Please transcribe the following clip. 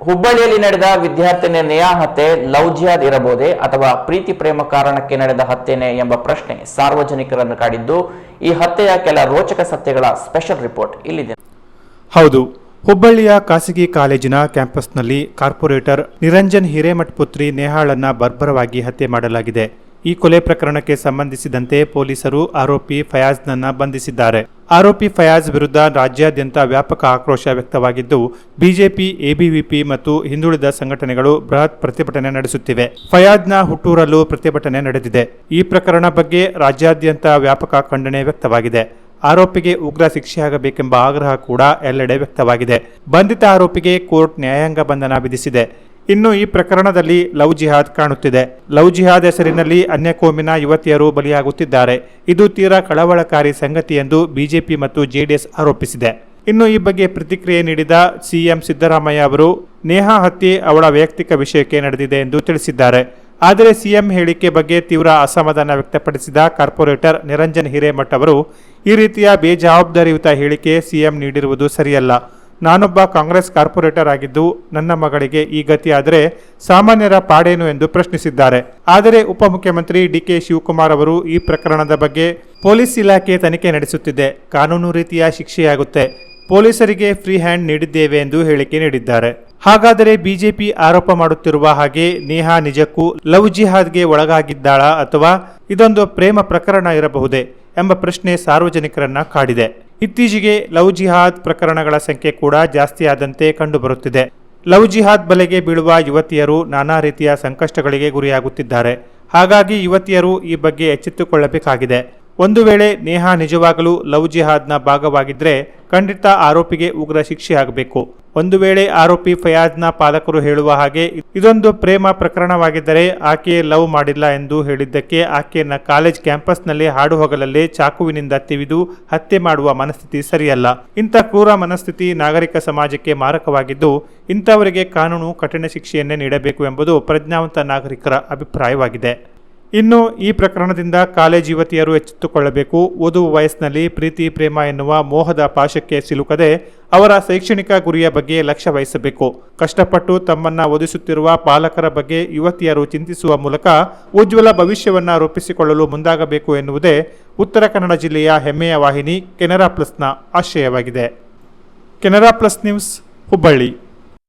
ಹುಬ್ಬಳ್ಳಿಯಲ್ಲಿ ನಡೆದ ವಿದ್ಯಾರ್ಥಿನಿಯ ನೇಹಾ ಹತ್ಯೆ ಲವ್ ಜಿಹಾದ್ ಇರಬಹುದೇ ಅಥವಾ ಪ್ರೀತಿ ಪ್ರೇಮ ಕಾರಣಕ್ಕೆ ನಡೆದ ಹತ್ಯೆನೇ ಎಂಬ ಪ್ರಶ್ನೆ ಸಾರ್ವಜನಿಕರನ್ನು ಕಾಡಿದ್ದು, ಈ ಹತ್ಯೆಯ ಕೆಲ ರೋಚಕ ಸತ್ಯಗಳ ಸ್ಪೆಷಲ್ ರಿಪೋರ್ಟ್ ಇಲ್ಲಿದೆ. ಹೌದು, ಹುಬ್ಬಳ್ಳಿಯ ಖಾಸಗಿ ಕಾಲೇಜಿನ ಕ್ಯಾಂಪಸ್ನಲ್ಲಿ ಕಾರ್ಪೊರೇಟರ್ ನಿರಂಜನ್ ಹಿರೇಮಠ್ ಪುತ್ರಿ ನೇಹಾಳನ್ನ ಬರ್ಬರವಾಗಿ ಹತ್ಯೆ ಮಾಡಲಾಗಿದೆ. ಈ ಕೊಲೆ ಪ್ರಕರಣಕ್ಕೆ ಸಂಬಂಧಿಸಿದಂತೆ ಪೊಲೀಸರು ಆರೋಪಿ ಫಯಾಜ್ನನ್ನ ಬಂಧಿಸಿದ್ದಾರೆ. ಆರೋಪಿ ಫಯಾಜ್ ವಿರುದ್ಧ ರಾಜ್ಯಾದ್ಯಂತ ವ್ಯಾಪಕ ಆಕ್ರೋಶ ವ್ಯಕ್ತವಾಗಿದ್ದು, ಬಿಜೆಪಿ, ಎಬಿವಿಪಿ ಮತ್ತು ಹಿಂದುಳಿದ ಸಂಘಟನೆಗಳು ಬೃಹತ್ ಪ್ರತಿಭಟನೆ ನಡೆಸುತ್ತಿವೆ. ಫಯಾಜ್ನ ಹುಟ್ಟೂರಲ್ಲೂ ಪ್ರತಿಭಟನೆ ನಡೆದಿದೆ. ಈ ಪ್ರಕರಣ ಬಗ್ಗೆ ರಾಜ್ಯಾದ್ಯಂತ ವ್ಯಾಪಕ ಖಂಡನೆ ವ್ಯಕ್ತವಾಗಿದೆ. ಆರೋಪಿಗೆ ಉಗ್ರ ಶಿಕ್ಷೆಯಾಗಬೇಕೆಂಬ ಆಗ್ರಹ ಕೂಡ ಎಲ್ಲೆಡೆ ವ್ಯಕ್ತವಾಗಿದೆ. ಬಂಧಿತ ಆರೋಪಿಗೆ ಕೋರ್ಟ್ ನ್ಯಾಯಾಂಗ ಬಂಧನ ವಿಧಿಸಿದೆ. ಇನ್ನು ಈ ಪ್ರಕರಣದಲ್ಲಿ ಲವ್ ಜಿಹಾದ್ ಕಾಣುತ್ತಿದೆ. ಲವ್ ಜಿಹಾದ್ ಹೆಸರಿನಲ್ಲಿ ಅನ್ಯಕೋಮಿನ ಯುವತಿಯರು ಬಲಿಯಾಗುತ್ತಿದ್ದಾರೆ. ಇದು ತೀರಾ ಕಳವಳಕಾರಿ ಸಂಗತಿ ಎಂದು ಬಿಜೆಪಿ ಮತ್ತು ಜೆಡಿಎಸ್ ಆರೋಪಿಸಿದೆ. ಇನ್ನು ಈ ಬಗ್ಗೆ ಪ್ರತಿಕ್ರಿಯೆ ನೀಡಿದ ಸಿಎಂ ಸಿದ್ದರಾಮಯ್ಯ ಅವರು, ನೇಹಾ ಹತ್ಯೆ ಅವಳ ವೈಯಕ್ತಿಕ ವಿಷಯಕ್ಕೆ ನಡೆದಿದೆ ಎಂದು ತಿಳಿಸಿದ್ದಾರೆ. ಆದರೆ ಸಿಎಂ ಹೇಳಿಕೆ ಬಗ್ಗೆ ತೀವ್ರ ಅಸಮಾಧಾನ ವ್ಯಕ್ತಪಡಿಸಿದ ಕಾರ್ಪೊರೇಟರ್ ನಿರಂಜನ್ ಹಿರೇಮಠ್ ಅವರು, ಈ ರೀತಿಯ ಬೇಜವಾಬ್ದಾರಿಯುತ ಹೇಳಿಕೆ ಸಿಎಂ ನೀಡಿರುವುದು ಸರಿಯಲ್ಲ. ನಾನೊಬ್ಬ ಕಾಂಗ್ರೆಸ್ ಕಾರ್ಪೊರೇಟರ್ ಆಗಿದ್ದು ನನ್ನ ಮಗಳಿಗೆ ಈ ಗತಿಯಾದರೆ ಸಾಮಾನ್ಯರ ಪಾಡೇನು ಎಂದು ಪ್ರಶ್ನಿಸಿದ್ದಾರೆ. ಆದರೆ ಉಪಮುಖ್ಯಮಂತ್ರಿ ಡಿಕೆ ಶಿವಕುಮಾರ್ ಅವರು ಈ ಪ್ರಕರಣದ ಬಗ್ಗೆ ಪೊಲೀಸ್ ಇಲಾಖೆ ತನಿಖೆ ನಡೆಸುತ್ತಿದೆ. ಕಾನೂನು ರೀತಿಯ ಶಿಕ್ಷೆಯಾಗುತ್ತೆ. ಪೊಲೀಸರಿಗೆ ಫ್ರೀ ಹ್ಯಾಂಡ್ ನೀಡಿದ್ದೇವೆ ಎಂದು ಹೇಳಿಕೆ ನೀಡಿದ್ದಾರೆ. ಹಾಗಾದರೆ ಬಿಜೆಪಿ ಆರೋಪ ಮಾಡುತ್ತಿರುವ ಹಾಗೆ ನೇಹಾ ನಿಜಕ್ಕೂ ಲವ್ ಜಿಹಾದ್ಗೆ ಒಳಗಾಗಿದ್ದಾಳಾ ಅಥವಾ ಇದೊಂದು ಪ್ರೇಮ ಪ್ರಕರಣ ಇರಬಹುದೇ ಎಂಬ ಪ್ರಶ್ನೆ ಸಾರ್ವಜನಿಕರನ್ನ ಕಾಡಿದೆ. ಇತ್ತೀಚೆಗೆ ಲವ್ ಜಿಹಾದ್ ಪ್ರಕರಣಗಳ ಸಂಖ್ಯೆ ಕೂಡ ಜಾಸ್ತಿಯಾದಂತೆ ಕಂಡುಬರುತ್ತಿದೆ. ಲವ್ ಜಿಹಾದ್ ಬಲೆಗೆ ಬೀಳುವ ಯುವತಿಯರು ನಾನಾ ರೀತಿಯ ಸಂಕಷ್ಟಗಳಿಗೆ ಗುರಿಯಾಗುತ್ತಿದ್ದಾರೆ. ಹಾಗಾಗಿ ಯುವತಿಯರು ಈ ಬಗ್ಗೆ ಎಚ್ಚೆತ್ತುಕೊಳ್ಳಬೇಕಾಗಿದೆ. ಒಂದು ವೇಳೆ ನೇಹಾ ನಿಜವಾಗಲೂ ಲವ್ ಜಿಹಾದ್ನ ಭಾಗವಾಗಿದ್ದರೆ ಖಂಡಿತ ಆರೋಪಿಗೆ ಉಗ್ರ ಶಿಕ್ಷೆ ಆಗಬೇಕು ಒಂದು ವೇಳೆ ಆರೋಪಿ ಫಯಾಜ್ನ ಪಾಲಕರು ಹೇಳುವ ಹಾಗೆ ಇದೊಂದು ಪ್ರೇಮ ಪ್ರಕರಣವಾಗಿದ್ದರೆ ಆಕೆ ಲವ್ ಮಾಡಿಲ್ಲ ಎಂದು ಹೇಳಿದ್ದಕ್ಕೆ ಆಕೆಯನ್ನ ಕಾಲೇಜ್ ಕ್ಯಾಂಪಸ್ನಲ್ಲಿ ಹಾಡು ಹೋಗಲಲ್ಲೇ ಚಾಕುವಿನಿಂದ ತಿವಿದು ಹತ್ಯೆ ಮಾಡುವ ಮನಸ್ಥಿತಿ ಸರಿಯಲ್ಲ. ಇಂಥ ಕ್ರೂರ ಮನಸ್ಥಿತಿ ನಾಗರಿಕ ಸಮಾಜಕ್ಕೆ ಮಾರಕವಾಗಿದ್ದು ಇಂಥವರಿಗೆ ಕಾನೂನು ಕಠಿಣ ಶಿಕ್ಷೆಯನ್ನೇ ನೀಡಬೇಕು ಎಂಬುದು ಪ್ರಜ್ಞಾವಂತ ನಾಗರಿಕರ ಅಭಿಪ್ರಾಯವಾಗಿದೆ. ಇನ್ನು ಈ ಪ್ರಕರಣದಿಂದ ಕಾಲೇಜ್ ಯುವತಿಯರು ಎಚ್ಚೆತ್ತುಕೊಳ್ಳಬೇಕು. ಓದುವ ವಯಸ್ಸಿನಲ್ಲಿ ಪ್ರೀತಿ, ಪ್ರೇಮ ಎನ್ನುವ ಮೋಹದ ಪಾಶಕ್ಕೆ ಸಿಲುಕದೆ ಅವರ ಶೈಕ್ಷಣಿಕ ಗುರಿಯ ಬಗ್ಗೆ ಲಕ್ಷ್ಯ ವಹಿಸಬೇಕು. ಕಷ್ಟಪಟ್ಟು ತಮ್ಮನ್ನ ಓದಿಸುತ್ತಿರುವ ಪಾಲಕರ ಬಗ್ಗೆ ಯುವತಿಯರು ಚಿಂತಿಸುವ ಮೂಲಕ ಉಜ್ವಲ ಭವಿಷ್ಯವನ್ನ ರೂಪಿಸಿಕೊಳ್ಳಲು ಮುಂದಾಗಬೇಕು ಎನ್ನುವುದೇ ಉತ್ತರ ಕನ್ನಡ ಜಿಲ್ಲೆಯ ಹೆಮ್ಮೆಯ ವಾಹಿನಿ ಕೆನರಾ ಪ್ಲಸ್ನ ಆಶಯವಾಗಿದೆ. Canara plus news, Hubballi.